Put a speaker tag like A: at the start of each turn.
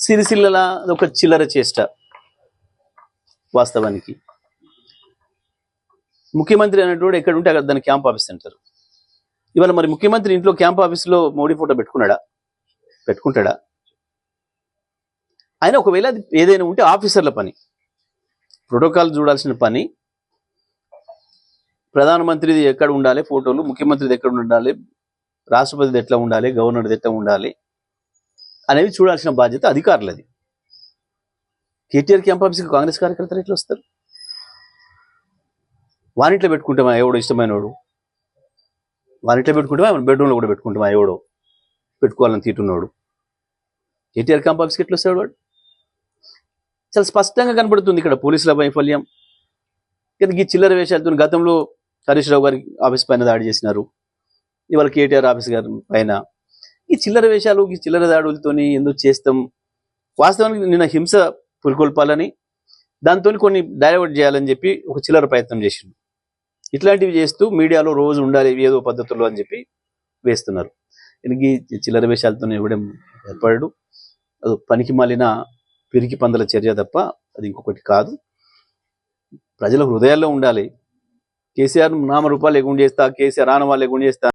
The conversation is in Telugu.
A: సిరిసిల్ల ఒక చిల్లర చేష్ట వాస్తవానికి. ముఖ్యమంత్రి అనేటువంటి ఎక్కడ ఉంటే అక్కడ దాన్ని క్యాంప్ ఆఫీస్ అంటారు ఇవాళ మరి ముఖ్యమంత్రి ఇంట్లో క్యాంప్ ఆఫీస్లో మోడీ ఫోటో పెట్టుకున్నాడా? పెట్టుకుంటాడా? ఆయన ఒకవేళ అది ఏదైనా ఉంటే ఆఫీసర్ల పని. ప్రోటోకాల్ చూడాల్సిన పని. ప్రధానమంత్రిది ఎక్కడ ఉండాలి? ఫోటోలు. ముఖ్యమంత్రిది ఎక్కడ ఉండాలి? రాష్ట్రపతిది ఎట్లా ఉండాలి? గవర్నర్ది ఎట్లా ఉండాలి? అనేవి చూడాల్సిన బాధ్యత అధికారులది. కేటీఆర్ క్యాంప్ ఆఫీస్కి కాంగ్రెస్ కార్యకర్తలు ఎట్లా వస్తారు? వానిట్లో పెట్టుకుంటామా ఎవడో ఇష్టమైన వాడు వానిట్లో పెట్టుకుంటామా బెడ్రూమ్లో కూడా పెట్టుకుంటామా ఎవడో పెట్టుకోవాలని తీటున్నాడు. కేటీఆర్ క్యాంప్ ఆఫీస్కి ఎట్లా వస్తాడు వాడు? చాలా స్పష్టంగా కనబడుతుంది ఇక్కడ పోలీసుల వైఫల్యం. కానీ ఈ చిల్లర వేషాలతో గతంలో హరీష్ రావు గారి ఆఫీస్ పైన దాడి చేసినారు. ఇవాళ కేటీఆర్ ఆఫీస్ గారి పైన ఈ చిల్లర వేషాలు ఈ చిల్లర దాడులతోని ఎందుకు చేస్తాం? వాస్తవానికి నిన్న హింస పురికొల్పాలని దాంతో కొన్ని డైవర్ట్ చేయాలని చెప్పి ఒక చిల్లర ప్రయత్నం చేసిండు. ఇట్లాంటివి చేస్తూ మీడియాలో రోజు ఉండాలి ఏదో పద్ధతుల్లో అని చెప్పి వేస్తున్నారు. దీనికి చిల్లర వేషాలతో ఇవ్వడం ఏర్పడడు. అది పనికి మాలిన పిరికి పందల చర్య తప్ప అది ఇంకొకటి కాదు. ప్రజల హృదయాల్లో ఉండాలి. కేసీఆర్ నామరూపాలు ఎగుండి చేస్తా కేసీఆర్ ఆనవాళ్ళు ఎగుండి చేస్తా